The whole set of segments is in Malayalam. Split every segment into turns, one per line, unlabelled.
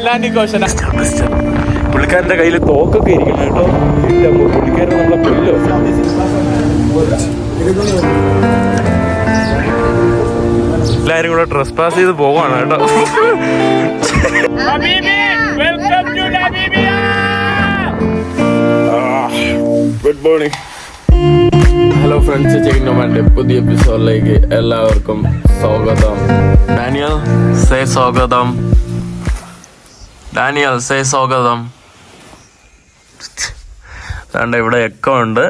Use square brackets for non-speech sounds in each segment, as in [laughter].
അറ്റ്ലാന്റിക് ഓഷൻ പുള്ളിക്കാരന്റെ കയ്യിൽ തോക്കൊക്കെ ഇരിക്കണം കേട്ടോ. ഇല്ല, പുള്ളിക്കാരൻ നമ്മളെ കൊല്ലോ എല്ലാരും കൂടെ ട്രസ് പാസ് ചെയ്ത് പോവാണ് കേട്ടോ. Good morning hello friends checking നൊമാന്റെ പുതിയ എപ്പിസോഡിലേക്ക് എല്ലാവർക്കും സ്വാഗതം. ഡാനിയൽ സേ സ്വാഗതം. ഡാനിയൽ സേ സ്വാഗതം. അതുകൊണ്ട് ഇവിടെ എക്കോ ഉണ്ട്.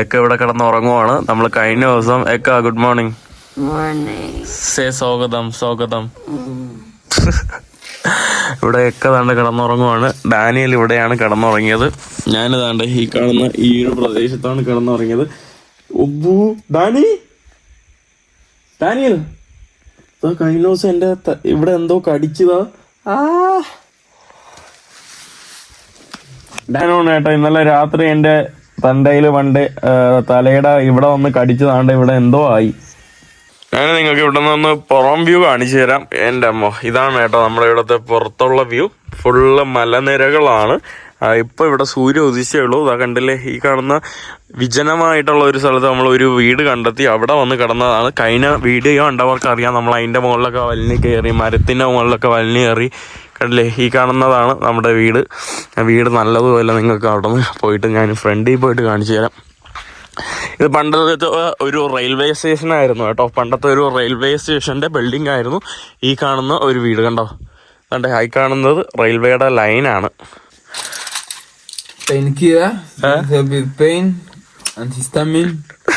എക്കോ ഇവിടെ കിടന്ന് ഉറങ്ങുവാണ് നമ്മൾ കഴിഞ്ഞ ദിവസം എക്ക ഗുഡ് മോർണിംഗ്. സേ സ്വാഗതം സ്വാഗതം. ഇവിടെ ഒക്കെ താണ്ട് കിടന്നുറങ്ങുവാണ്. ഡാനിയൽ ഇവിടെയാണ് കിടന്നുറങ്ങിയത്. ഞാൻ താണ്ട് ഈ കാണുന്ന ഈ ഒരു പ്രദേശത്താണ് കിടന്നുറങ്ങിയത്. ഉബ്ബു ഡാനി? ഡാനിയൽ കഴിഞ്ഞ ദിവസം എന്റെ ഇവിടെ എന്തോ കടിച്ചതാ. ആ ഡാനോണ് ഏട്ടാ ഇന്നലെ രാത്രി എന്റെ തണ്ടയിൽ പണ്ട് ആ, തലയുടെ ഇവിടെ വന്ന് കടിച്ചതാണ്ട് ഇവിടെ എന്തോ ആയി. ഞാൻ നിങ്ങൾക്ക് ഇവിടെ നിന്ന് പുറം വ്യൂ കാണിച്ചു തരാം. എന്റെ അമ്മ ഇതാണ് കേട്ടോ നമ്മുടെ ഇവിടുത്തെ പുറത്തുള്ള വ്യൂ. ഫുള്ള് മലനിരകളാണ്. ഇപ്പൊ ഇവിടെ സൂര്യ ഉദിച്ചേ ഉള്ളൂ. ഇതാ കണ്ടില്ലേ ഈ കാണുന്ന വിജനമായിട്ടുള്ള ഒരു സ്ഥലത്ത് നമ്മൾ ഒരു വീട് കണ്ടെത്തി അവിടെ വന്ന് കിടന്നതാണ്. കഴിഞ്ഞ വീഡിയോ കണ്ടവർക്ക് അറിയാം നമ്മൾ അതിന്റെ മുകളിലൊക്കെ വലിഞ്ഞ് കയറി മരത്തിന്റെ മുകളിലൊക്കെ വലിഞ്ഞ് കയറി. കണ്ടില്ലേ? ഈ കാണുന്നതാണ് നമ്മുടെ വീട്. വീട് നല്ലതുപോലെ നിങ്ങൾക്ക് അവിടെ നിന്ന് പോയിട്ട് ഞാൻ ഫ്രണ്ടിൽ പോയിട്ട് കാണിച്ചു തരാം. ഇത് പണ്ടത്തെ ഒരു റെയിൽവേ സ്റ്റേഷൻ ആയിരുന്നു കേട്ടോ. പണ്ടത്തെ ഒരു റെയിൽവേ സ്റ്റേഷന്റെ ബിൽഡിംഗ് ആയിരുന്നു ഈ കാണുന്ന ഒരു വീട് കണ്ടോ? കണ്ടേ ഈ കാണുന്നത് റെയിൽവേയുടെ ലൈനാണ്
help with pain. Antihistamine,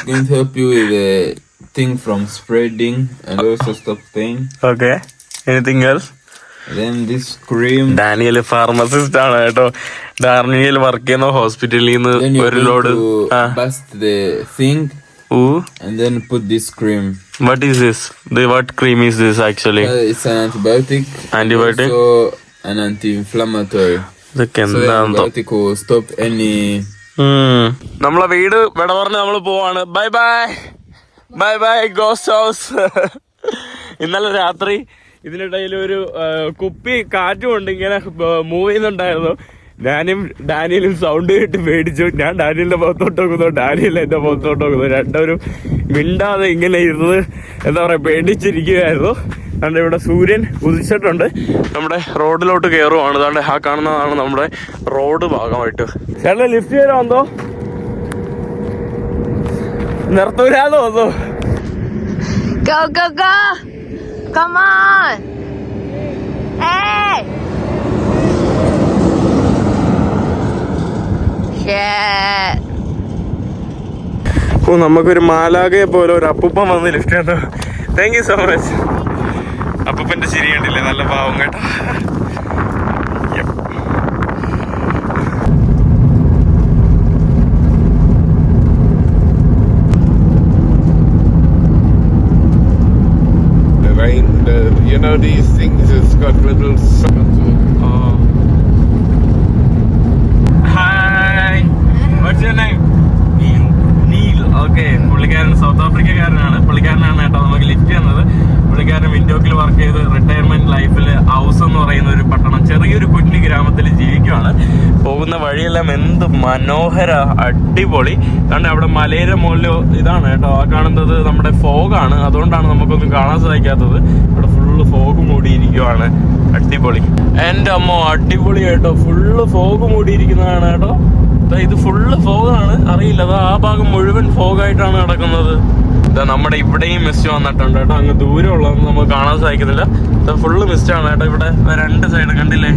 going to help you with the thing from spreading and also stop pain.
Okay anything else
Then this cream.
Daniel pharmacist ആണ് കേട്ടോ ഡാനിയൽ വർക്ക് ചെയ്യുന്ന ഹോസ്പിറ്റലിൽ നിന്ന് ഒരു ലോഡ്
the
ഊ
and then put this cream.
What is this? The what cream is this actually
Uh, it's an antibiotic.
Antibiotic?
Also an anti-inflammatory.
ഇതൊക്കെ
So the stop any.
ഉം. നമ്മളെ വീട് വിട പറഞ്ഞ് നമ്മൾ പോവാണ് bye bye bye bye ghost house ഇന്നലെ രാത്രി ഇതിനിടയിൽ ഒരു കുപ്പി കാറ്റും ഉണ്ട് ഇങ്ങനെ മൂവ് ചെയ്യുന്നുണ്ടായിരുന്നു. ഞാനും ഡാനിയലും സൗണ്ട് കേട്ട് പേടിച്ചു. ഞാൻ ഡാനിയലിന്റെ പുറത്തോട്ട് നോക്കുന്നു ഡാനിയൽ എന്റെ പുറത്തോട്ട് നോക്കുന്നു. രണ്ടുപേരും മിണ്ടാതെ ഇങ്ങനെ ഇരുന്ന് എന്താ പറയാ പേടിച്ചിരിക്കുകയായിരുന്നു. അതുകൊണ്ട് ഇവിടെ സൂര്യൻ ഉദിച്ചിട്ടുണ്ട്. നമ്മുടെ റോഡിലോട്ട് കയറുവാണ് അതുകൊണ്ട് ആ കാണുന്നതാണ് നമ്മുടെ റോഡ് ഭാഗമായിട്ട്. ചേട്ടൻ ലിഫ്റ്റ് ചെയ്യാൻ തോന്നുന്നു.
വന്നോ go, go! Come on! Hey! Shit.
ഓ നമുക്കൊരു മാലാകയെ പോലെ ഒരു അപ്പൂപ്പൻ വന്ന് ലിഫ്റ്റ് കേട്ടോ താങ്ക് യു സോ മച്ച് അപ്പൂപ്പന്റെ ചിരി കണ്ടില്ലേ നല്ല പാവം കേട്ടോ Yep.
The rain, the, you know these things, it's got little.
Oh. Hi. What's your name? Neil. Neil. Okay. പുള്ളിക്കാരൻ സൗത്ത് ആഫ്രിക്കക്കാരനാണ് പുള്ളിക്കാരനാണ് കേട്ടോ നമുക്ക് ലിഫ്റ്റ് തന്നത് പുള്ളിക്കാരൻ വിൻഡോക്കിൽ വർക്ക് ചെയ്ത് റിട്ടയർമെന്റ് ലൈഫിൽ ഹൗസ് എന്ന് പറയുന്ന ഒരു പട്ടണം ചെറിയൊരു ഗ്രാമത്തിൽ ജീവിക്കുവാണ്. പോകുന്ന വഴിയെല്ലാം എന്ത് മനോഹര അടിപൊളി. കാരണം അവിടെ മലയുടെ മുകളിൽ ഇതാണ് കേട്ടോ. ആ കാണുന്നത് നമ്മുടെ ഫോഗാണ്. അതുകൊണ്ടാണ് നമുക്കൊന്നും കാണാൻ സാധിക്കാത്തത്. ഇവിടെ ഫുള്ള് ഫോഗ് മൂടിയിരിക്കുവാണ്. അടിപൊളി. എന്റെ അമ്മ അടിപൊളി കേട്ടോ. ഫുള്ള് ഫോഗ് മൂടിയിരിക്കുന്നതാണ് കേട്ടോ. ഇത് ഫുള്ള് ഫോഗാണ്. അറിയില്ല അത് ആ ഭാഗം മുഴുവൻ ഫോഗായിട്ടാണ് നടക്കുന്നത്. ഇതാ നമ്മുടെ ഇവിടെയും മിസ്റ്റ് വന്നിട്ടുണ്ട് കേട്ടോ. അങ്ങ് ദൂരമുള്ളതൊന്നും നമുക്ക് കാണാൻ സാധിക്കുന്നില്ല. ഫുള്ള് മിസ്റ്റാണ് കേട്ടോ ഇവിടെ. രണ്ട് സൈഡ് കണ്ടില്ലേ?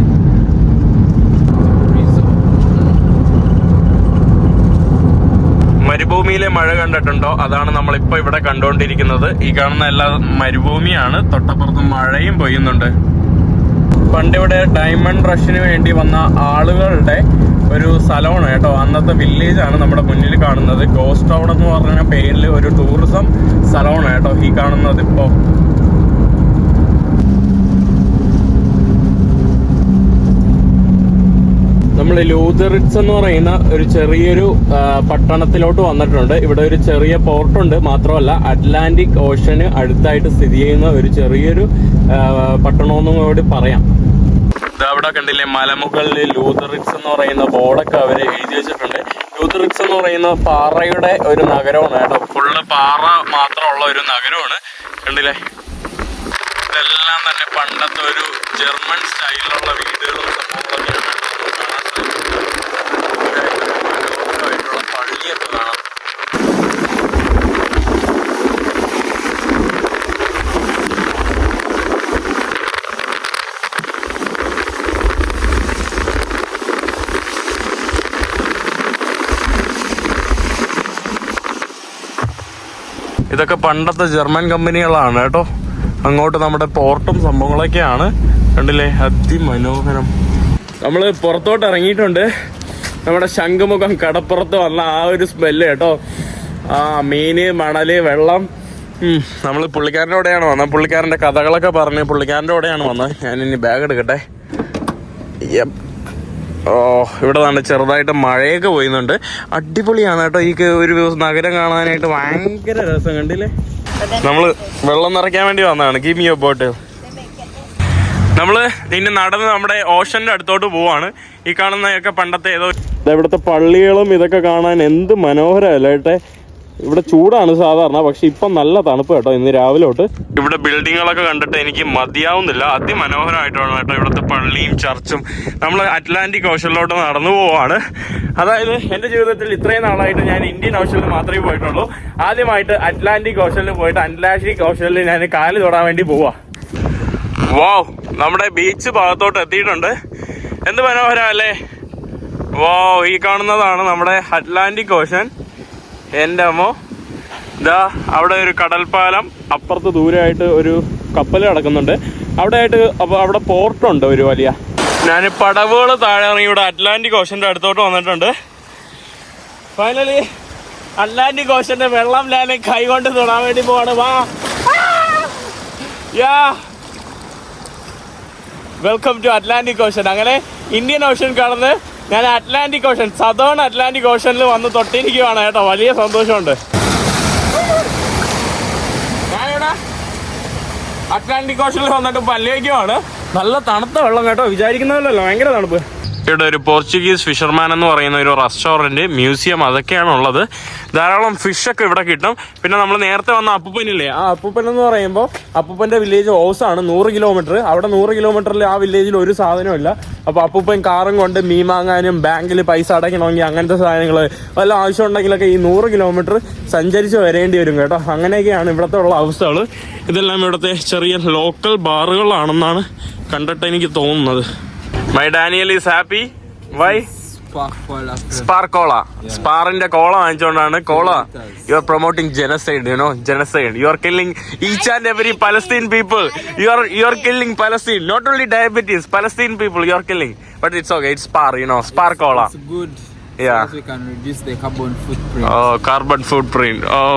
മരുഭൂമിയിലെ മഴ കണ്ടിട്ടുണ്ടോ? അതാണ് നമ്മളിപ്പോ ഇവിടെ കണ്ടുകൊണ്ടിരിക്കുന്നത് ഈ കാണുന്ന എല്ലാ മരുഭൂമിയാണ്. തൊട്ടപ്പുറത്ത് മഴയും പെയ്യുന്നുണ്ട്. പണ്ട് ഇവിടെ ഡയമണ്ട് റഷിന് വേണ്ടി വന്ന ആളുകളുടെ ഒരു സ്ഥലമാണ് കേട്ടോ. അന്നത്തെ വില്ലേജാണ് നമ്മുടെ മുന്നിൽ കാണുന്നത്. ഗോസ്റ്റ് ടൗൺ എന്ന് പറഞ്ഞ പേരിൽ ഒരു ടൂറിസം സ്ഥലമാണ് കേട്ടോ ഈ കാണുന്നത് ഇപ്പോ. നമ്മൾ ലൂതറിറ്റ്സ് എന്ന് പറയുന്ന ഒരു ചെറിയൊരു പട്ടണത്തിലോട്ട് വന്നിട്ടുണ്ട്. ഇവിടെ ഒരു ചെറിയ പോർട്ടുണ്ട് മാത്രമല്ല അറ്റ്ലാന്റിക് ഓഷന് അടുത്തായിട്ട് സ്ഥിതി ചെയ്യുന്ന ഒരു ചെറിയൊരു പട്ടണമെന്നും കൂടി പറയാം. അവിടെ കണ്ടില്ലേ മലമുകളിൽ ലൂതറിക്സ് എന്ന് പറയുന്ന ബോർഡൊക്കെ അവർ എഴുതി വെച്ചിട്ടുണ്ട്. ലൂതറിക്സ് എന്ന് പറയുന്ന പാറയുടെ ഒരു നഗരമാണ് കേട്ടോ. ഫുള്ള് പാറ മാത്രമുള്ള ഒരു നഗരമാണ്. കണ്ടില്ലേ? ഇതെല്ലാം തന്നെ പണ്ടത്തെ ഒരു ജർമ്മൻ സ്റ്റൈലിലുള്ള വീടുകളും സംഭവങ്ങളൊക്കെയാണ്. ഇതൊക്കെ പണ്ടത്തെ ജർമ്മൻ കമ്പനികളാണ് കേട്ടോ. അങ്ങോട്ട് നമ്മുടെ പോർട്ടും സംഭവങ്ങളൊക്കെയാണ്. കണ്ടില്ലേ? അതിമനോഹരം. നമ്മൾ പുറത്തോട്ട് ഇറങ്ങിയിട്ടുണ്ട്. നമ്മുടെ ശംഖുമുഖം കടപ്പുറത്ത് വന്ന ആ ഒരു സ്മെല്ല് കേട്ടോ. ആ മീന് മണൽ വെള്ളം. നമ്മൾ പുള്ളിക്കാരന്റെ കൂടെയാണ് വന്നത്. പുള്ളിക്കാരന്റെ കഥകളൊക്കെ പറഞ്ഞ് പുള്ളിക്കാരന്റെ കൂടെയാണ് വന്നത്. ഞാനിനി ബാഗ് എടുക്കട്ടെ. ഓ ഇവിടെ നല്ല ചെറുതായിട്ട് മഴയൊക്കെ പോയിന്നുണ്ട് അടിപൊളിയാണ് കേട്ടോ ഈ ഒരു ഒരു നഗരം കാണാനായിട്ട് ഭയങ്കര രസം കണ്ടില്ലേ? നമ്മൾ വെള്ളം നിറയ്ക്കാൻ വേണ്ടി വന്നതാണ്. ഗീവ് ബോട്ട് നമ്മൾ ഇനി നടന്ന് നമ്മുടെ ഓഷന്റെ അടുത്തോട്ട് പോവാണ്. ഈ കാണുന്നതൊക്കെ പണ്ടത്തെ ഏതോ ഇവിടുത്തെ പള്ളികളും ഇതൊക്കെ കാണാൻ എന്ത് മനോഹരമല്ല? കേട്ടെ ഇവിടെ ചൂടാണ് സാധാരണ പക്ഷെ ഇപ്പം നല്ല തണുപ്പ് കേട്ടോ ഇന്ന് രാവിലെ തൊട്ട് ഇവിടെ ബിൽഡിങ്ങുകളൊക്കെ കണ്ടിട്ട് എനിക്ക് മതിയാവുന്നില്ല. അതിമനോഹരമായിട്ടാണ് കേട്ടോ ഇവിടുത്തെ പള്ളിയും ചർച്ചും. നമ്മൾ അറ്റ്ലാന്റിക് ഓഷനിലോട്ട് നടന്നു പോവാണ്. അതായത് എന്റെ ജീവിതത്തിൽ ഇത്രയും നാളായിട്ട് ഞാൻ ഇന്ത്യൻ ഓഷനിൽ മാത്രമേ പോയിട്ടുള്ളൂ. ആദ്യമായിട്ട് അറ്റ്ലാന്റിക് ഓഷനിൽ പോയിട്ട് അറ്റ്ലാന്റിക് ഓഷനിൽ ഞാൻ കാൽ തൊടാൻ വേണ്ടി പോവാ. വാവ് നമ്മുടെ ബീച്ച് ഭാഗത്തോട്ട് എത്തിയിട്ടുണ്ട്. എന്ത് മനോഹരം അല്ലേ? വാവ് ഈ കാണുന്നതാണ് നമ്മുടെ അറ്റ്ലാന്റിക് ഓഷൻ എന്റെ അമ്മോ ഇതാ അവിടെ ഒരു കടൽപ്പാലം അപ്പുറത്ത് ദൂരമായിട്ട് ഒരു കപ്പൽ കിടക്കുന്നുണ്ട്. അവിടെ ആയിട്ട് അപ്പോൾ അവിടെ പോർട്ടുണ്ട് ഒരു വലിയ. ഞാൻ പടവുകൾ താഴെ ഇറങ്ങി ഇവിടെ അറ്റ്ലാന്റിക് ഓഷന്റെ അടുത്തോട്ട് വന്നിട്ടുണ്ട്. ഫൈനലി അറ്റ്ലാന്റിക് ഓഷന്റെ വെള്ളം ഞാൻ കൈകൊണ്ട് തൊടാൻ വേണ്ടി പോവാണ്. വാ. Yeah welcome to Atlantic ocean അങ്ങനെ ഇന്ത്യൻ ഓഷൻ കടന്ന് ഞാൻ അറ്റ്ലാന്റിക് ഓഷൻ സദേൺ അറ്റ്ലാന്റിക് ഓഷനിൽ വന്ന് തൊട്ടിരിക്കുവാണ് കേട്ടോ. വലിയ സന്തോഷമുണ്ട്. അറ്റ്ലാന്റിക് ഓഷനിൽ വന്നിട്ട് പല്ലേക്കുമാണ് നല്ല തണുത്ത വെള്ളം കേട്ടോ. വിചാരിക്കുന്നതല്ലോ ഭയങ്കര തണുപ്പ്. ഇവിടെ ഒരു പോർച്ചുഗീസ് ഫിഷർമാൻ എന്ന് പറയുന്ന ഒരു റെസ്റ്റോറന്റ് മ്യൂസിയം അതൊക്കെയാണ് ഉള്ളത്. ധാരാളം ഫിഷൊക്കെ ഇവിടെ കിട്ടും. പിന്നെ നമ്മൾ നേരത്തെ വന്ന അപ്പൂപ്പനില്ലേ ആ അപ്പൂപ്പൻ എന്ന് പറയുമ്പോൾ അപ്പൂപ്പന്റെ വില്ലേജ് ഓസാണ് നൂറ് കിലോമീറ്റർ അവിടെ നൂറ് കിലോമീറ്ററിൽ ആ വില്ലേജിൽ ഒരു സാധനമില്ല അപ്പോൾ അപ്പൂപ്പൻ കാറും കൊണ്ട് മീൻ വാങ്ങാനും ബാങ്കിൽ പൈസ അടയ്ക്കണമെങ്കിൽ അങ്ങനത്തെ സാധനങ്ങൾ വല്ല ആവശ്യം ഉണ്ടെങ്കിലൊക്കെ ഈ നൂറ് കിലോമീറ്റർ സഞ്ചരിച്ച് വരേണ്ടി വരും കേട്ടോ. അങ്ങനെയൊക്കെയാണ് ഇവിടുത്തെ ഉള്ള അവസ്ഥകൾ ഇതെല്ലാം ഇവിടുത്തെ ചെറിയ ലോക്കൽ ബാറുകളാണെന്നാണ് കണ്ടിട്ട് എനിക്ക് തോന്നുന്നത്. My Daniel is happy why
Spark fall after.
Spar cola സ്പാറിന്റെ cola വാങ്ങിച്ചുകൊണ്ടാണ് cola you are promoting genocide you know genocide you are killing each and every Palestine people you are you are killing Palestine not only diabetes Palestine people you are killing but it's okay it's Spar you know Spar cola Spar cola
It's good.
Yeah.
So we can reduce the carbon footprint.
Oh, carbon footprint. Oh.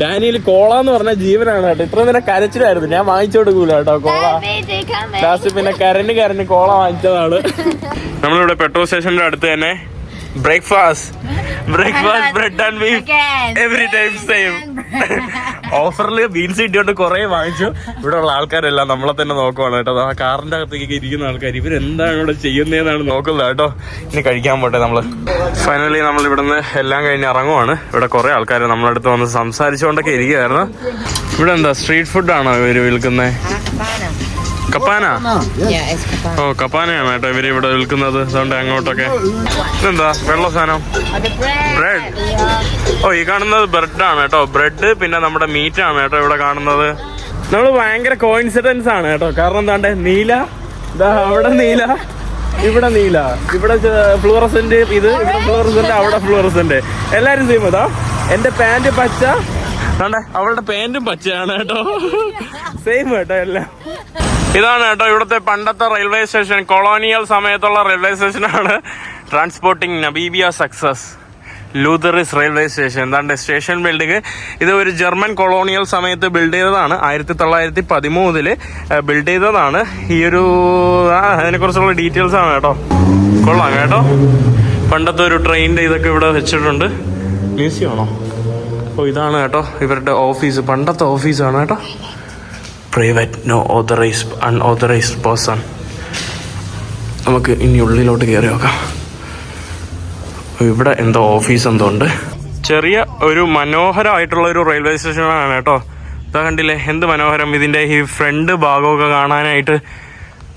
Daniel cola എന്ന് പറഞ്ഞ ജീവനാണ് കേട്ടോ ഇത്ര നേരം കരച്ചിലായിരുന്നു ഞാൻ വാങ്ങിച്ചു കൊടുക്കൂല കേട്ടോ കോള. ലാസ്റ്റ് പിന്നെ കരണ്ട് കരണ്ട് കോള വാങ്ങിച്ചതാണ് നമ്മളിവിടെ പെട്രോൾ സ്റ്റേഷന്റെ അടുത്ത് തന്നെ breakfast breakfast bread and beef. Every time same ഓഫറിൽ ബീൻസ് കിട്ടിയോണ്ട് കുറെ വാങ്ങിച്ചു. ഇവിടെ ഉള്ള ആൾക്കാരെല്ലാം നമ്മളെ തന്നെ നോക്കുവാണ് കേട്ടോ. ആ കാറിന്റെ അകത്തേക്ക് ഇരിക്കുന്ന ആൾക്കാർ ഇവരെന്താണ് ഇവിടെ ചെയ്യുന്നതെന്നാണ് നോക്കുന്നത് കേട്ടോ. ഇനി കഴിക്കാൻ പോട്ടെ നമ്മൾ. ഫൈനലി നമ്മൾ ഇവിടുന്ന് എല്ലാം കഴിഞ്ഞ് ഇറങ്ങുവാണ്. ഇവിടെ കുറെ ആൾക്കാർ നമ്മളടുത്ത് വന്ന് സംസാരിച്ചുകൊണ്ടൊക്കെ ഇരിക്കുകയായിരുന്നു ഇവിടെ എന്താ സ്ട്രീറ്റ് ഫുഡാണോ ഇവർ വിൽക്കുന്നത് കപ്പാന. ഓ കപ്പാനയാണ് കേട്ടോ ഇവർ ഇവിടെ വിൽക്കുന്നത്. അതുകൊണ്ട് അങ്ങോട്ടൊക്കെ. ഇതെന്താ? വെള്ള സാധനം.
Yeah.
ഓ ഈ കാണുന്നത് ബ്രെഡാണ് കേട്ടോ. ബ്രെഡ് പിന്നെ നമ്മുടെ മീറ്റ് ആണ് കേട്ടോ ഇവിടെ കാണുന്നത്. നമ്മൾ ഭയങ്കര കോയിൻസിഡൻസ് ആണ് കേട്ടോ. കാരണം എന്താണ്ട്? നീല. ഇതാ അവിടെ നീല. ഇവിടെ നീല. ഇവിടെ ഫ്ലൂറസെന്റ് ഇത് ഇവിടെ ഫ്ലൂറസെന്റ് അവിടെ ഫ്ലൂറസെന്റ് എല്ലാരും സെയിം ഇതാ? എന്റെ പാന്റ് പച്ച. അവളുടെ പാന്റും പച്ചയാണ് കേട്ടോ. [laughs] സെയിം കേട്ടോ എല്ലാം. ഇതാണ് കേട്ടോ ഇവിടുത്തെ പണ്ടത്തെ റെയിൽവേ സ്റ്റേഷൻ കൊളോണിയൽ സമയത്തുള്ള റെയിൽവേ സ്റ്റേഷനാണ് transporting Namibia success Luderitz railway station എന്താണ് സ്റ്റേഷൻ ബിൽഡിംഗ് ഇത് ഒരു ജർമ്മൻ കൊളോണിയൽ സമയത്ത് ബിൽഡ് ചെയ്തതാണ്. ആയിരത്തി തൊള്ളായിരത്തി പതിമൂന്നിൽ ബിൽഡ് ചെയ്തതാണ്. ഈ ഒരു അതിനെക്കുറിച്ചുള്ള ഡീറ്റെയിൽസ് ആണ് കേട്ടോ. കൊള്ളാം കേട്ടോ. പണ്ടത്തെ ഒരു ട്രെയിനിന്റെ ഇതൊക്കെ ഇവിടെ വെച്ചിട്ടുണ്ട്. മ്യൂസിയം ആണോ? ഓ ഇതാണ് കേട്ടോ ഇവരുടെ ഓഫീസ് പണ്ടത്തെ ഓഫീസാണ് കേട്ടോ. Private no authorised unauthorised person നമുക്ക് ഇനി ഉള്ളിലോട്ട് കയറി നോക്കാം. ഇവിടെ എന്തോ ഓഫീസ് എന്തോ ഉണ്ട്. ചെറിയ ഒരു മനോഹരമായിട്ടുള്ള ഒരു റെയിൽവേ സ്റ്റേഷനാണ് കേട്ടോ. ഇതാ കണ്ടില്ലേ എന്ത് മനോഹരം. ഇതിന്റെ ഈ ഫ്രണ്ട് ഭാഗമൊക്കെ കാണാനായിട്ട്.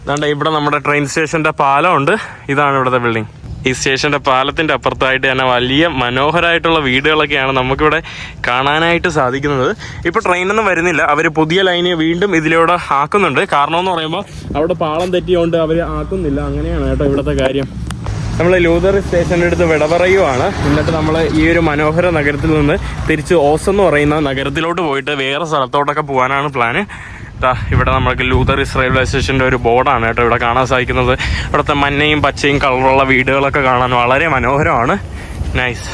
ഇതാണ്ട് ഇവിടെ നമ്മുടെ ട്രെയിൻ സ്റ്റേഷന്റെ പാലമുണ്ട് ഇതാണ് ഇവിടുത്തെ ബിൽഡിംഗ് ഈ സ്റ്റേഷന്റെ പാലത്തിന്റെ അപ്പുറത്തായിട്ട് തന്നെ വലിയ മനോഹരമായിട്ടുള്ള വീടുകളൊക്കെയാണ് നമുക്കിവിടെ കാണാനായിട്ട് സാധിക്കുന്നത്. ഇപ്പോൾ ട്രെയിനൊന്നും വരുന്നില്ല. അവർ പുതിയ ലൈന് വീണ്ടും ഇതിലൂടെ ആക്കുന്നുണ്ട്. കാരണം എന്ന് പറയുമ്പോൾ അവിടെ പാളം തെറ്റിയോണ്ട് അവർ ആക്കുന്നില്ല. അങ്ങനെയാണ് കേട്ടോ ഇവിടുത്തെ കാര്യം. നമ്മൾ ലൂതർ സ്റ്റേഷന്റെ അടുത്ത് വിട പറയുവാണ് എന്നിട്ട് നമ്മൾ ഈ ഒരു മനോഹര നഗരത്തിൽ നിന്ന് തിരിച്ച് ഓസ് എന്ന് പറയുന്ന നഗരത്തിലോട്ട് പോയിട്ട് വേറെ സ്ഥലത്തോട്ടൊക്കെ പോകാനാണ് പ്ലാന്. ഇവിടെ നമ്മൾക്ക് ലൂതർ ഇസ്രായേൽ സ്റ്റേഷന്റെ ഒരു ബോർഡാണ് കേട്ടോ ഇവിടെ കാണാൻ സാധിക്കുന്നത്. ഇവിടുത്തെ മഞ്ഞയും പച്ചയും കളറുള്ള വീടുകളൊക്കെ കാണാൻ വളരെ മനോഹരമാണ്. നൈസ്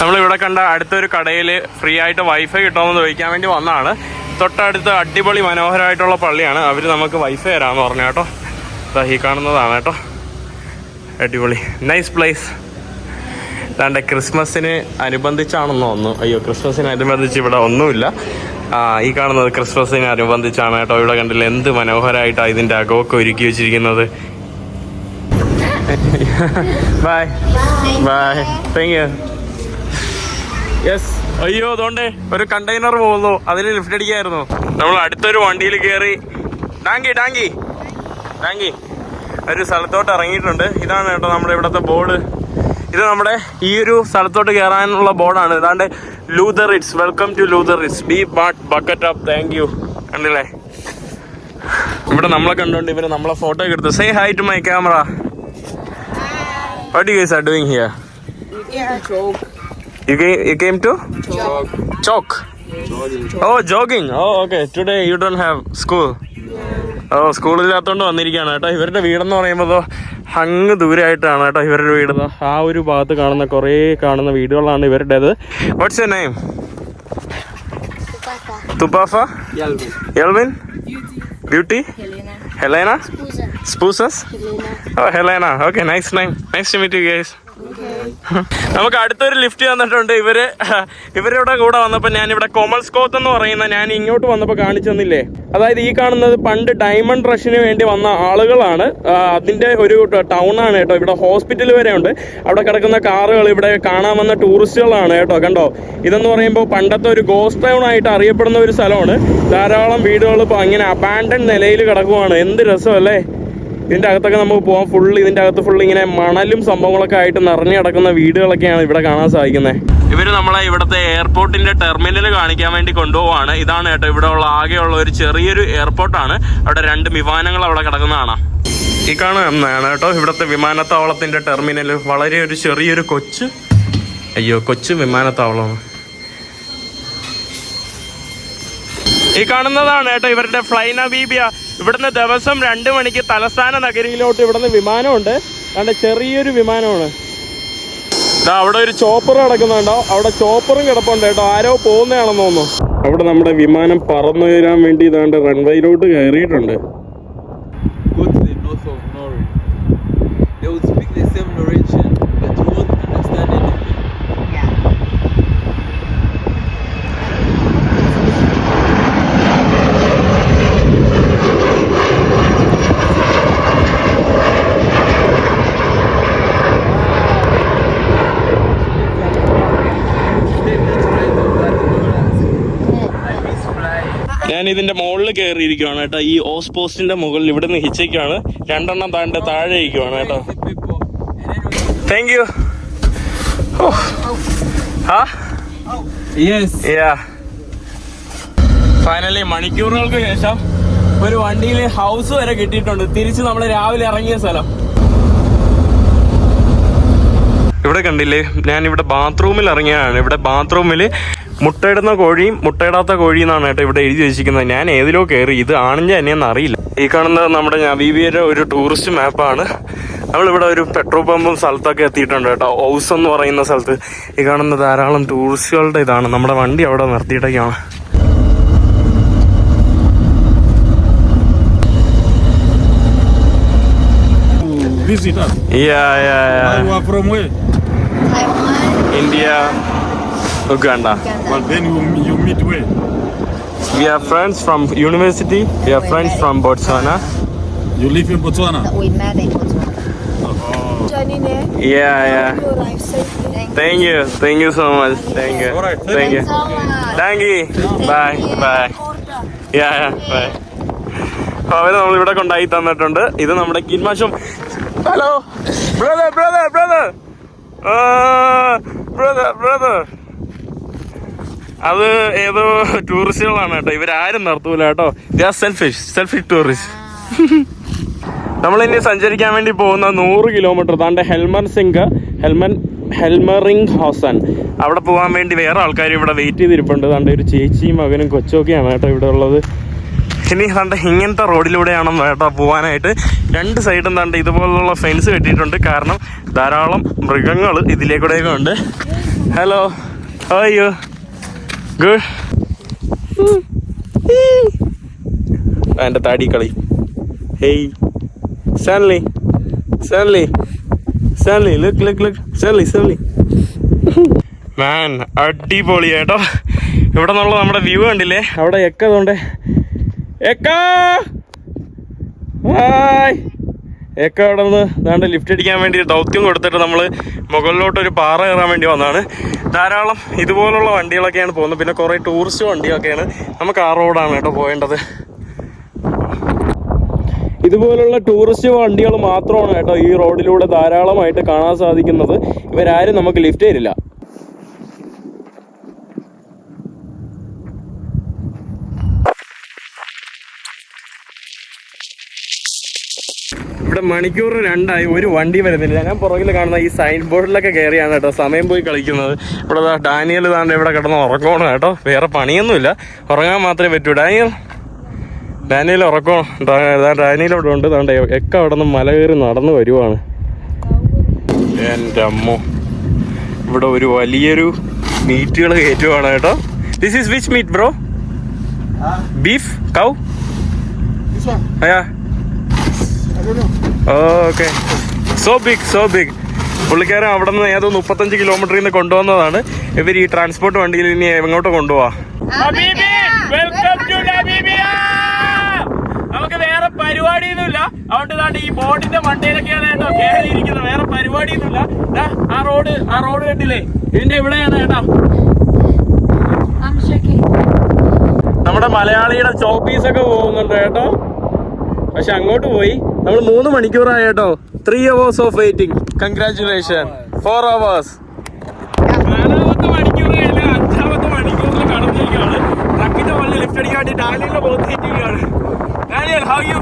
നമ്മളിവിടെ കണ്ട അടുത്തൊരു കടയിൽ ഫ്രീ ആയിട്ട് വൈഫൈ കിട്ടുമെന്ന് ചോദിക്കാൻ വേണ്ടി വന്നതാണ്. തൊട്ടടുത്ത് അടിപൊളി മനോഹരമായിട്ടുള്ള പള്ളിയാണ്. അവർ നമുക്ക് വൈഫൈ തരാമെന്ന് പറഞ്ഞു കേട്ടോ. ഈ കാണുന്നതാണ് കേട്ടോ. അടിപൊളി. നൈസ് പ്ലേസ് ദാണ്ടെ ക്രിസ്മസിന് അനുബന്ധിച്ചാണെന്ന് തോന്നുന്നു. അയ്യോ ക്രിസ്മസിന് അനുബന്ധിച്ച് ഇവിടെ ഒന്നുമില്ല. ആ ഈ കാണുന്നത് ക്രിസ്മസിന് അനുബന്ധിച്ചാണ് കേട്ടോ. ഇവിടെ കണ്ടില്ല എന്ത് മനോഹരമായിട്ടാണ് ഇതിന്റെ അകമൊക്കെ ഒരുക്കി വെച്ചിരിക്കുന്നത്. Bye bye thank you yes അയ്യോ അതുകൊണ്ടേ. ഒരു കണ്ടെയ്നർ പോകുന്നു. അതിൽ ലിഫ്റ്റ് അടിക്കായിരുന്നു. നമ്മൾ അടുത്തൊരു വണ്ടിയിൽ കയറി ടാങ്കി ടാങ്കി ടാങ്കി ഒരു സ്ഥലത്തോട്ട് ഇറങ്ങിയിട്ടുണ്ട്. ഇതാണ് കേട്ടോ നമ്മുടെ ഇവിടുത്തെ ബോർഡ്. ഇത് നമ്മുടെ ഈ ഒരു സ്ഥലത്തോട്ട് കയറാനുള്ള ബോർഡാണ്. ഇതാണ്ട് Luderitz welcome to Luderitz be but bucket up thank you കണ്ടില്ലേ? ഇവിടെ നമ്മളെ കണ്ടുകൊണ്ട് ഇവർ നമ്മളെ ഫോട്ടോ ഒക്കെ എടുത്തു say hi to my camera what you guys are doing here You came, you came to? Chalk. Oh, jogging. Oh. Oh സ്കൂളില്ലാത്തോണ്ട് വന്നിരിക്കുകയാണ് കേട്ടോ ഇവരുടെ വീടെന്ന് പറയുമ്പോൾ അങ്ങ് ദൂരമായിട്ടാണ് കേട്ടോ ഇവരുടെ വീട്. ആ ഒരു ഭാഗത്ത് കാണുന്ന കുറേ കാണുന്ന വീടുകളാണ് ഇവരുടേത്. What's a name തുപ്പാഫ Elvin beauty Helena spouses oh Helena okay nice name nice to meet you guys നമുക്ക് അടുത്തൊരു ലിഫ്റ്റ് തന്നിട്ടുണ്ട്. ഇവർ ഇവരുടെ കൂടെ വന്നപ്പോൾ ഞാൻ ഇവിടെ കോമൽ സ്കോത്ത് എന്ന് പറയുന്ന ഞാൻ ഇങ്ങോട്ട് വന്നപ്പോൾ കാണിച്ചു തന്നില്ലേ? അതായത് ഈ കാണുന്നത് പണ്ട് ഡയമണ്ട് റഷിന് വേണ്ടി വന്ന ആളുകളാണ്. അതിന്റെ ഒരു ടൗൺ ആണ് കേട്ടോ. ഇവിടെ ഹോസ്പിറ്റൽ വരെ ഉണ്ട്. അവിടെ കിടക്കുന്ന കാറുകൾ ഇവിടെ കാണാൻ വന്ന ടൂറിസ്റ്റുകളാണ് കേട്ടോ. കണ്ടോ? ഇതെന്ന് പറയുമ്പോൾ പണ്ടത്തെ ഒരു ഗോസ്റ്റ് ടൗൺ ആയിട്ട് അറിയപ്പെടുന്ന ഒരു സ്ഥലമാണ്. ധാരാളം വീടുകൾ ഇപ്പോൾ അങ്ങനെ അബാൻഡൺ നിലയിൽ കിടക്കുവാണ്. എന്ത് രസമല്ലേ? ഇതിന്റെ അകത്തൊക്കെ നമുക്ക് പോകാം ഫുൾ ഇതിന്റെ അകത്ത് ഫുൾ ഇങ്ങനെ മണലും സംഭവങ്ങളൊക്കെ ആയിട്ട് നിറഞ്ഞു കിടക്കുന്ന വീടുകളൊക്കെയാണ് ഇവിടെ കാണാൻ സാധിക്കുന്നത്. ഇവർ നമ്മളെ ഇവിടുത്തെ എയർപോർട്ടിന്റെ ടെർമിനൽ കാണിക്കാൻ വേണ്ടി കൊണ്ടുപോവാണ്. ഇതാണ് കേട്ടോ ഇവിടെ ഉള്ള ആകെയുള്ള ഒരു ചെറിയൊരു എയർപോർട്ടാണ് അവിടെ രണ്ട് വിമാനങ്ങൾ അവിടെ കിടക്കുന്നതാണ്. ഈ കാണുന്നതാണ് കേട്ടോ ഇവിടുത്തെ വിമാനത്താവളത്തിന്റെ ടെർമിനൽ വളരെ ഒരു ചെറിയൊരു കൊച്ച്. അയ്യോ കൊച്ചു വിമാനത്താവളമാണ് ഈ കാണുന്നതാണ് കേട്ടോ ഇവരുടെ ഫ്ലൈന ബീബിയ ഇവിടുന്ന് ദിവസം രണ്ട് മണിക്ക് തലസ്ഥാന നഗരിയിലോട്ട് ഇവിടുന്ന് വിമാനമുണ്ട്. അതുകൊണ്ട് ചെറിയൊരു വിമാനമാണ്. അവിടെ ഒരു ചോപ്പർ കിടക്കുന്നുണ്ടോ അവിടെ ചോപ്പറും കിടപ്പുണ്ട് കേട്ടോ. ആരോ പോകുന്നതാണെന്ന് തോന്നുന്നു. അവിടെ നമ്മുടെ വിമാനം പറന്നു വരാൻ വേണ്ടി ഇതാണ്ട് റൺവേയിലോട്ട് കയറിയിട്ടുണ്ട്.
They would speak the same Norwegian,
ഇതിന്റെ മുകളിൽ കയറിയിരിക്കുവാണ് കേട്ടോ. ഈ ഓസ് പോസ്റ്റിന്റെ മുകളിൽ ഇവിടെ നിന്ന് ഹിച്ചയ്ക്കാണ് രണ്ടെണ്ണം താണ്ട് താഴെ ഇരിക്കുവാണ് കേട്ടോ. താങ്ക് യു ഫൈനലി മണിക്കൂറുകൾക്ക് ശേഷം ഒരു വണ്ടിയിൽ ഹൗസ് വരെ കിട്ടിയിട്ടുണ്ട്. തിരിച്ച് നമ്മൾ രാവിലെ ഇറങ്ങിയ സ്ഥലം. ഇവിടെ കണ്ടില്ലേ? ഞാൻ ഇവിടെ ബാത്റൂമിൽ ഇറങ്ങിയതാണ്. ഇവിടെ ബാത്റൂമിൽ മുട്ടയിടുന്ന കോഴിയും മുട്ടയിടാത്ത കോഴിയും എന്നാണ് കേട്ടോ ഇവിടെ എഴുതി വെച്ചിരിക്കുന്നത്. ഞാൻ ഏതിലോ കയറി ഇത് ആണിഞ്ഞ തന്നെയെന്ന് അറിയില്ല. ഈ കാണുന്നത് നമ്മുടെ നബീബിയുടെ ഒരു ടൂറിസ്റ്റ് മാപ്പാണ് നമ്മളിവിടെ ഒരു പെട്രോൾ പമ്പും സ്ഥലത്തൊക്കെ എത്തിയിട്ടുണ്ട് കേട്ടോ ഹൗസ് എന്ന് പറയുന്ന സ്ഥലത്ത്. ഈ കാണുന്ന ധാരാളം ടൂറിസ്റ്റുകളുടെ ഇതാണ്. നമ്മുടെ വണ്ടി അവിടെ നിർത്തിയിട്ടൊക്കെയാണ്.
India.
Yeah, yeah, yeah. India, Uganda. Uganda.
But then you, you meet where?
We are friends from university. We are we friends from Botswana.
You live in Botswana?
We met in Botswana.
Oh.
Yeah, yeah.
you arrive safely.
Thank you. Thank you so much. Thank you.
Alright,
Thank you. Thank you. Bye. Bye. Yeah, yeah. Bye. അപ്പൊ അവർ നമ്മൾ ഇവിടെ കൊണ്ടായി തന്നിട്ടുണ്ട് ഇത് നമ്മുടെ കിൻമാഷം hello brother brother brother brother brother അത് ഏതോ ടൂറിസ്റ്റുകളാണ് കേട്ടോ. ഇവരാരും നടത്തൂല കേട്ടോ. സെൽഫിഷ് സെൽഫിഷ് ടൂറിസ്റ്റ് നമ്മൾ ഇനി സഞ്ചരിക്കാൻ വേണ്ടി പോകുന്ന നൂറ് കിലോമീറ്റർ താണ്ട് ഹെൽമർ സിംഗ് ഹെൽമൻ ഹെൽമറിംഗ് ഹോസൻ. അവിടെ പോകാൻ വേണ്ടി വേറെ ആൾക്കാർ ഇവിടെ വെയിറ്റ് ചെയ്തിരിപ്പുണ്ട്. താണ്ട് ഒരു ചേച്ചിയും മകനും കൊച്ചൊക്കെയാണ് കേട്ടോ ഇവിടെ ഉള്ളത്. ഇനി താണ്ട് ഇങ്ങനത്തെ റോഡിലൂടെയാണ് കേട്ടോ പോകാനായിട്ട്. രണ്ട് സൈഡും താണ്ട് ഇതുപോലുള്ള ഫെൻസ് കെട്ടിയിട്ടുണ്ട്. കാരണം ധാരാളം മൃഗങ്ങൾ ഇതിലേക്കൂടെയൊക്കെ ഉണ്ട്. ഹലോ അയ്യോ ഗുഡ്. എന്റെ താടി കളി hey. Stanley. Stanley. Stanley look look look Stanley Stanley. Man അടിപൊളി കേട്ടോ ഇവിടെ നിന്നുള്ള നമ്മുടെ വ്യൂ കണ്ടില്ലേ? അവിടെ എക്കതുകൊണ്ട് എക്കോ! ഹായ്. എക്ക അവിടെ ലിഫ്റ്റ് അടിക്കാൻ വേണ്ടി ദൗത്യം കൊടുത്തിട്ട് നമ്മൾ മുകളിലോട്ട് ഒരു പാറ കയറാൻ വേണ്ടി വന്നതാണ്. ധാരാളം ഇതുപോലുള്ള വണ്ടികളൊക്കെയാണ് പോകുന്നത്. പിന്നെ കുറേ ടൂറിസ്റ്റ് വണ്ടിയൊക്കെയാണ് നമുക്ക് ആ റോഡാണ് കേട്ടോ പോകേണ്ടത് ഇതുപോലുള്ള ടൂറിസ്റ്റ് വണ്ടികൾ മാത്രമാണ് കേട്ടോ ഈ റോഡിലൂടെ ധാരാളമായിട്ട് കാണാൻ സാധിക്കുന്നത്. ഇവരാരും നമുക്ക് ലിഫ്റ്റ് തരില്ല ഇവിടെ മണിക്കൂർ രണ്ടായി ഒരു വണ്ടി വരുന്നില്ല. ഞാൻ പുറകിൽ കാണുന്ന ഈ സൈൻ ബോർഡിലൊക്കെ കയറിയാണ് കേട്ടോ. സമയം പോയി കളിക്കുന്നത്. ഇവിടെ ഡാനിയൽ താണ്ട് ഇവിടെ കിടന്ന് ഉറക്കണം കേട്ടോ. വേറെ പണിയൊന്നുമില്ല. ഉറങ്ങാൻ മാത്രമേ പറ്റൂ. ഡാനിയൽ ഡാനിയൽ ഉറക്കണം ഡാനിയൽ അവിടെ ഉണ്ട്. താണ്ട് ഒക്കെ അവിടെ നിന്ന് മല കയറി നടന്നു വരുവാണ്. എന്റെ അമ്മോ. ഇവിടെ ഒരു വലിയൊരു മീറ്റുകൾ കയറ്റുവാണ് കേട്ടോ. This is which meat bro beef cow അയാ okay so big so big പുള്ളിക്കാരൻ അവിടെ നിന്ന് ഏതോ മുപ്പത്തഞ്ച് കിലോമീറ്ററിൽ നിന്ന് കൊണ്ടുവന്നതാണ്. ഇവർ ഈ ട്രാൻസ്പോർട്ട് വണ്ടിയിൽ ഇനി എങ്ങോട്ട് കൊണ്ടുപോവാ? വെൽക്കം ടു നമുക്ക് വേറെ പരിപാടിയൊന്നുമില്ല. അതുകൊണ്ട് ഈ ബോട്ടിന്റെ മണ്ടയിലൊക്കെയാണ് കേട്ടോ കയറിയിരിക്കുന്നത് വേറെ പരിപാടിയൊന്നുമില്ല. ആ റോഡ് ആ റോഡ് കണ്ടില്ലേ? ഇതിന്റെ ഇവിടെയാണ് കേട്ടോ. നമ്മുടെ മലയാളിയുടെ ചോപ്പീസ് ഒക്കെ പോകുന്നുണ്ട് കേട്ടോ. പക്ഷെ അങ്ങോട്ട് പോയി. നമ്മൾ മൂന്ന് മണിക്കൂറായി കേട്ടോ three hours of waiting congratulation four hours മണിക്കൂർ ഡാനിയൽ ഹൗ യു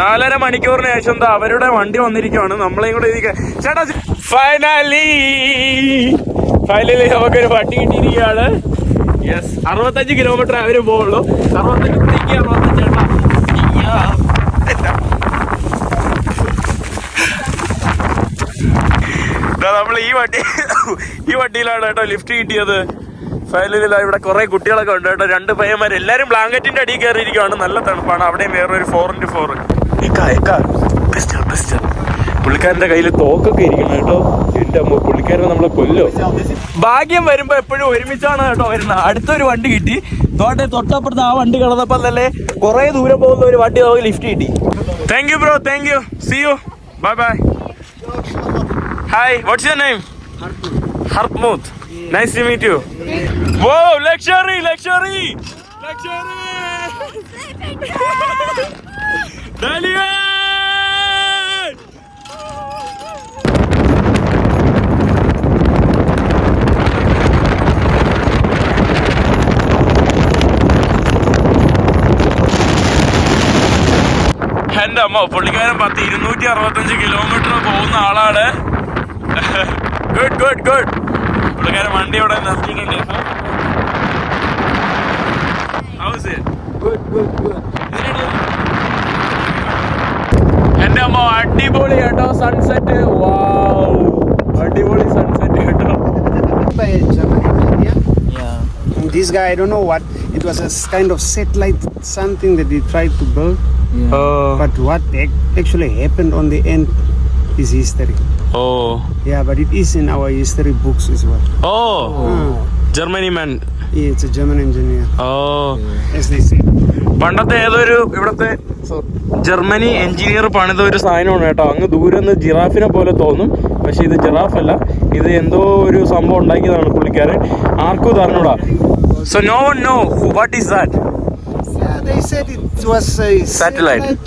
നാലര മണിക്കൂറിന് ശേഷം എന്താ അവരുടെ വണ്ടി വന്നിരിക്കുവാണ്. നമ്മളെയും കൂടെ ഇരിക്കുക ചേട്ടാ ഫൈനലി ഫൈനലി നമുക്കൊരു വണ്ടി കിട്ടിയിരിക്കുകയാണ്. യെസ് അറുപത്തഞ്ച് കിലോമീറ്റർ അവർ പോകുള്ളൂ അറുപത്തഞ്ച് അറുപത്തഞ്ച് നമ്മൾ ഈ വണ്ടി ഈ വണ്ടിയിലാണ് കേട്ടോ ലിഫ്റ്റ് കിട്ടിയത്. ഫൈനലിൽ ഇവിടെ കുറെ കുട്ടികളൊക്കെ ഉണ്ട് കേട്ടോ. രണ്ട് പയ്യന്മാർ എല്ലാരും ബ്ലാങ്കറ്റിന്റെ അടിയിൽ കയറിയിരിക്കുവാണ്. നല്ല തണുപ്പാണ്. അവിടെയും വേറൊരു ഫോർ ഇന്റു ഫോർ പുള്ളിക്കാരന്റെ കയ്യിൽ തോക്കൊക്കെ ഇരിക്കണം കേട്ടോ. എന്റെ അമ്മ പുള്ളിക്കാരനെ നമ്മളെ കൊല്ലോ. ഭാഗ്യം വരുമ്പോ എപ്പോഴും ഒരുമിച്ചാണ് കേട്ടോ വരുന്നത്. അടുത്തൊരു വണ്ടി കിട്ടി. തോട്ടെ തൊട്ടപ്പുറത്ത് ആ വണ്ടി കിടന്നപ്പോ തന്നെ കുറെ ദൂരം പോകുന്ന ഒരു വണ്ടി നമുക്ക് ലിഫ്റ്റ് കിട്ടി. Thank you bro thank you see you bye bye hi what's your name Hartmut nice to meet you wow luxury luxury luxury Dalian എന്റെ അമ്മ പുള്ളിക്കാരൻ പത്ത് ഇരുന്നൂറ്റി അറുപത്തഞ്ച് കിലോമീറ്റർ പോകുന്ന ആളാണ് ഗുഡ് ഗുഡ് ഗുഡ് പുള്ളിക്കാരൻ വണ്ടി അവിടെ നിർത്തിയിട്ടുണ്ട്? എന്റെ അമ്മ അടിപൊളി കേട്ടോ സൺസെറ്റ് വാവ് അടിപൊളി സൺസെറ്റ് കേട്ടോ.
This guy, I don't know what. It was a kind of satellite something that they tried to build.
Oh
But what ac- actually happened on the end is history.
Oh
Yeah, but it is in our history books as well.
Oh
Ah,
Germany man
yeah, it's a German engineer,
oh
as they say.
പണ്ടത്തെ ഏതൊരു ഇവിടത്തെ ജർമ്മനി എഞ്ചിനീയർ പണിത ഒരു സാധനമാണ് കേട്ടോ. അങ്ങ് ദൂരെ നിന്ന് ജിറാഫിനെ പോലെ തോന്നും. പക്ഷെ ഇത് ജിറാഫ് അല്ല. ഇത് എന്തോ ഒരു സംഭവം ഉണ്ടാക്കിയതാണ് പുള്ളിക്കാരൻ. ആർക്കും തറഞ്ഞൂടാ so no one no what is that
Yeah, they said it was a
Satellite.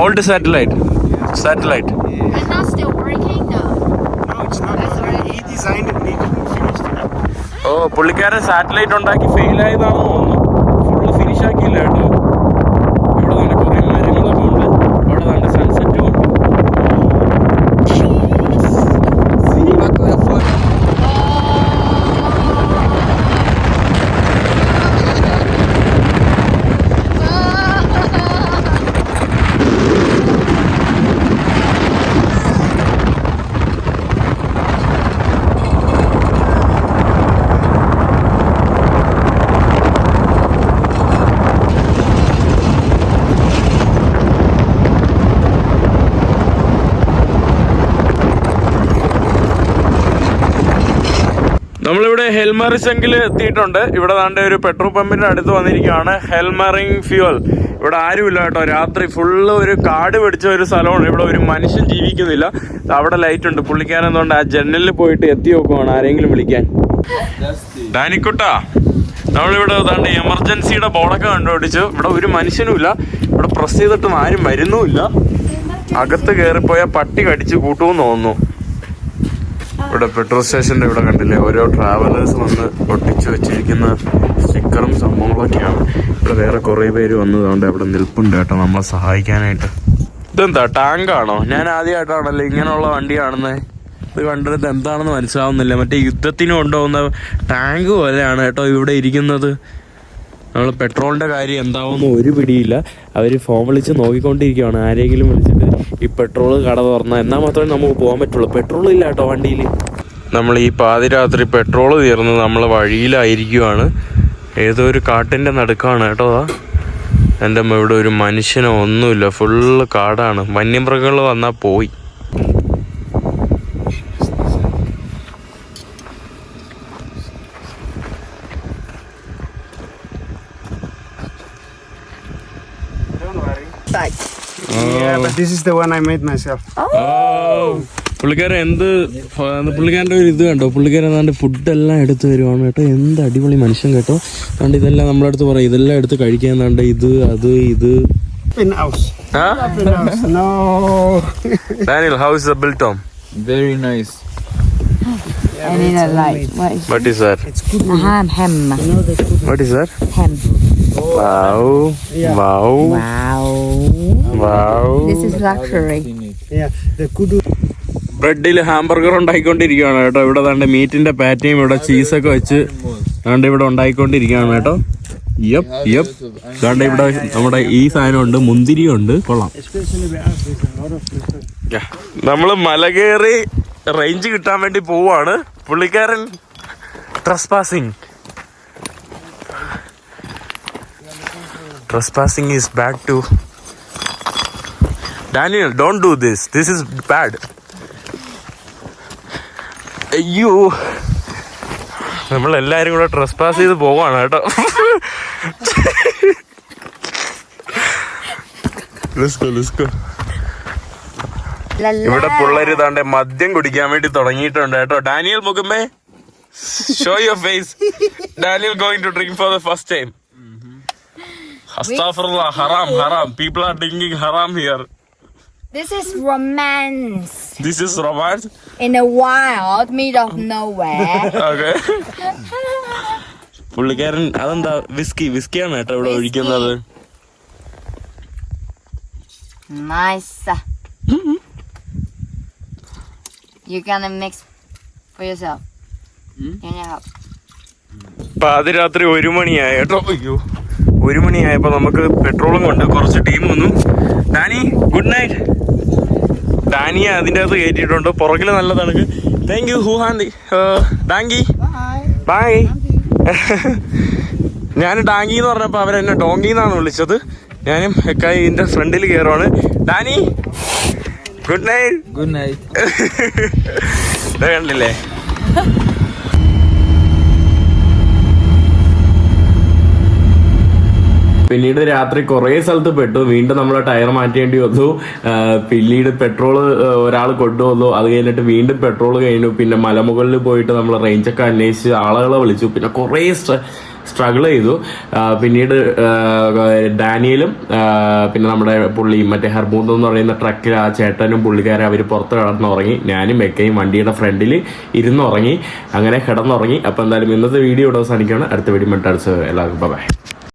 old satellite satellite
and not still working though.
No, it's not. He designed it, but he didn't finish it.
Oh പുള്ളിക്കാരൻ സാറ്റലൈറ്റ് ഉണ്ടാക്കി ഫെയിൽ ആയതാണെന്ന് തോന്നുന്നു ഫുള്ള് ഫിനിഷ് ആക്കിയില്ല കേട്ടോ ഇവിടെ നല്ല കുറേ മരങ്ങളൊക്കെ ഉണ്ട് അവിടെ നല്ല സൺസെറ്റും ഉണ്ട് നമ്മളിവിടെ ഹെൽമറിശങ്കിൽ എത്തിയിട്ടുണ്ട്. ഇവിടെ താണ്ട ഒരു പെട്രോൾ പമ്പിന്റെ അടുത്ത് വന്നിരിക്കുകയാണ്. ഹെൽമറിങ് ഫ്യൂൽ ഇവിടെ ആരുമില്ല കേട്ടോ. രാത്രി ഫുള്ള് ഒരു കാട് പിടിച്ച ഒരു സ്ഥലമാണ്. ഇവിടെ ഒരു മനുഷ്യൻ ജീവിക്കുന്നില്ല. അവിടെ ലൈറ്റ് ഉണ്ട്. പുള്ളിക്കാരൻ എന്തുകൊണ്ട് ആ ജനലിൽ പോയിട്ട് എത്തി നോക്കുവാണ്? ആരെങ്കിലും വിളിക്കാൻ. ഡാനിക്കുട്ടാ നമ്മളിവിടെ താണ്ട എമർജൻസിയുടെ ബോർഡൊക്കെ കണ്ടുപിടിച്ചു. ഇവിടെ ഒരു മനുഷ്യനുമില്ല. ഇവിടെ പ്രസ് ചെയ്തിട്ടും ആരും വരുന്നുമില്ല. അകത്ത് കയറിപ്പോയ പട്ടി കടിച്ച് കൂട്ടുമെന്ന് തോന്നുന്നു. ഇവിടെ പെട്രോൾ സ്റ്റേഷന്റെ ഇവിടെ കണ്ടില്ലേ? ഓരോ ട്രാവലേഴ്സ് വന്ന് ഒട്ടിച്ചു വെച്ചിരിക്കുന്ന സ്റ്റിക്കറും സംഭവങ്ങളൊക്കെയാണ്. ഇവിടെ വേറെ കുറേ പേര് വന്നതുകൊണ്ട് അവിടെ നിൽപ്പുണ്ട് കേട്ടോ നമ്മളെ സഹായിക്കാനായിട്ട്. ഇതെന്താ ടാങ്കാണോ ഞാൻ ആദ്യമായിട്ടാണല്ലോ ഇങ്ങനെയുള്ള വണ്ടി കാണുന്നത് ഇത് കണ്ടിട്ട് എന്താണെന്ന് മനസ്സിലാവുന്നില്ല. മറ്റേ യുദ്ധത്തിന് കൊണ്ടുപോകുന്ന ടാങ്ക് പോലെയാണ് കേട്ടോ ഇവിടെ ഇരിക്കുന്നത്. നമ്മൾ പെട്രോളിന്റെ കാര്യം എന്താവുമെന്ന് ഒരു പിടിയില്ല. അവർ ഫോൺ വിളിച്ച് നോക്കിക്കൊണ്ടിരിക്കുകയാണ് ആരെങ്കിലും വിളിച്ചിട്ട് ഈ പെട്രോൾ കട തുറന്നാൽ എന്നാൽ മാത്രമേ നമുക്ക് പോകാൻ പറ്റുള്ളൂ. പെട്രോൾ ഇല്ല കേട്ടോ വണ്ടിയിൽ. നമ്മൾ ഈ പാതിരാത്രി പെട്രോൾ തീർന്ന് നമ്മൾ വഴിയിലായിരിക്കുവാണ്. ഏതോ ഒരു കാട്ടിന്റെ നടുക്കാണ് കേട്ടോ അതാ. എന്റെ ഇവിടെ ഒരു മനുഷ്യനോ ഒന്നുമില്ല. ഫുള്ള് കാടാണ്. വന്യമൃഗങ്ങൾ വന്നാൽ പോയി
Yeah, but this is the one I made myself.
പുള്ളിക്കാരൻ എന്ത് പുള്ളിക്കാരന്റെ ഒരു ഇത് കണ്ടോ പുള്ളിക്കാരൻ ഏതാണ്ട് ഫുഡെല്ലാം എടുത്ത് വരുവാണ് കേട്ടോ എന്ത് അടിപൊളി മനുഷ്യൻ കേട്ടോ അതുകൊണ്ട് ഇതെല്ലാം നമ്മുടെ അടുത്ത് പറയും ഇതെല്ലാം എടുത്ത് കഴിക്കാൻ ഏതാണ്ട് ഇത് അത് ഇത്
In house. In house. No.
Daniel house a ബിൽട്ടോം
Very nice.
I need a light. What is
what is that
ham? Ham.
What is that
Ham.
Wow wow
Wow.
Wow
This is luxury.
Yeah, the kudu.
ബ്രെഡിൽ ഹാംബർഗർ ഉണ്ടായിക്കൊണ്ടിരിക്കുകയാണ് കേട്ടോ. ഇവിടെ ദാണ്ട് മീറ്റിന്റെ പാറ്റയും ഇവിടെ ചീസൊക്കെ വെച്ച് ദാണ്ട് ഇവിടെ ഉണ്ടായിക്കൊണ്ടിരിക്കുകയാണ് കേട്ടോ. യപ്പ് യപ്പ് ദാണ്ട് ഇവിടെ നമ്മുടെ ഈ സാധനമുണ്ട്. മുന്തിരിയുണ്ട്. കൊള്ളാം. നമ്മൾ മല കയറി റേഞ്ച് കിട്ടാൻ വേണ്ടി പോവാണ്. പുള്ളിക്കാരൻ trespassing trespassing is bad to Daniel don't do this this is bad അയ്യോ. നമ്മൾ എല്ലാരും കൂടെ ട്രസ് പാസ് ചെയ്ത് പോവാണ് കേട്ടോ. Let's go, let's go.
La
ഇവിടെ. പിള്ളേര് താണ്ടെ മദ്യം കുടിക്കാൻ വേണ്ടി തുടങ്ങിയിട്ടുണ്ട് കേട്ടോ. Daniel മുഖമ്പേ show your face Daniel going to drink for the first time ഹറാം ഹറാം. People are drinking Haram here
This is romance
This is romance.
in the wild, middle of nowhere.
Okay. പുള്ളിക്കാരൻ അതെന്താ വിസ്കി വിസ്കിയാണ് കേട്ടോ ഇവിടെ
Whiskey.
ഒഴിക്കുന്നത്
nice. You gonna mix for yourself. Can you help?
പാതിരാത്രി ഒരു മണിയായ കേട്ടോ അയ്യോ ഒരു മണിയായപ്പോ നമുക്ക് പെട്രോളും കൊണ്ട് കുറച്ച് ടീം വന്നു ഡാനി ഗുഡ് നൈറ്റ് ഡാനിയെ അതിന്റെ അകത്ത് കയറ്റിയിട്ടുണ്ട്. പുറകിൽ നല്ല തണുക്ക് താങ്ക് യു ഹൂഹാന്തി ഡാങ്കി. ബായ് [laughs] ഞാൻ ഡാങ്കി എന്ന് പറഞ്ഞപ്പോൾ അവരെന്നെ ഡോങ്കി എന്നാണ് വിളിച്ചത്. ഞാനും എക്കായി ഇതിന്റെ ഫ്രണ്ടിൽ കയറുവാണ്. Danny good night
good
night കണ്ടില്ലേ? പിന്നീട് രാത്രി കുറേ സ്ഥലത്ത് പെട്ടു. വീണ്ടും നമ്മൾ ടയർ മാറ്റേണ്ടി വന്നു. പിന്നീട് പെട്രോൾ ഒരാൾ കൊണ്ടുവന്നു. അത് കഴിഞ്ഞിട്ട് വീണ്ടും പെട്രോൾ കഴിഞ്ഞു. പിന്നെ മലമുകളിൽ പോയിട്ട് നമ്മൾ റേഞ്ചൊക്കെ അന്വേഷിച്ച് ആളുകളെ വിളിച്ചു. പിന്നെ കുറേ സ്ട്രഗിൾ ചെയ്തു. പിന്നീട് ഡാനിയലും പിന്നെ നമ്മുടെ പുള്ളി മറ്റേ ഹർബൂന്ന് എന്ന് പറയുന്ന ട്രക്കിൽ ആ ചേട്ടനും പുള്ളിക്കാരും അവർ പുറത്ത് കിടന്നുറങ്ങി. ഞാനും മെക്കയും വണ്ടിയുടെ ഫ്രണ്ടിൽ ഇരുന്നുറങ്ങി. അങ്ങനെ കിടന്നുറങ്ങി. അപ്പോൾ എന്തായാലും ഇന്നത്തെ വീഡിയോ ഇവിടെ അവസാനിക്കുകയാണ്. അടുത്ത വീഡിയോ മറ്റടുത്ത് എല്ലാവർക്കും. ബൈ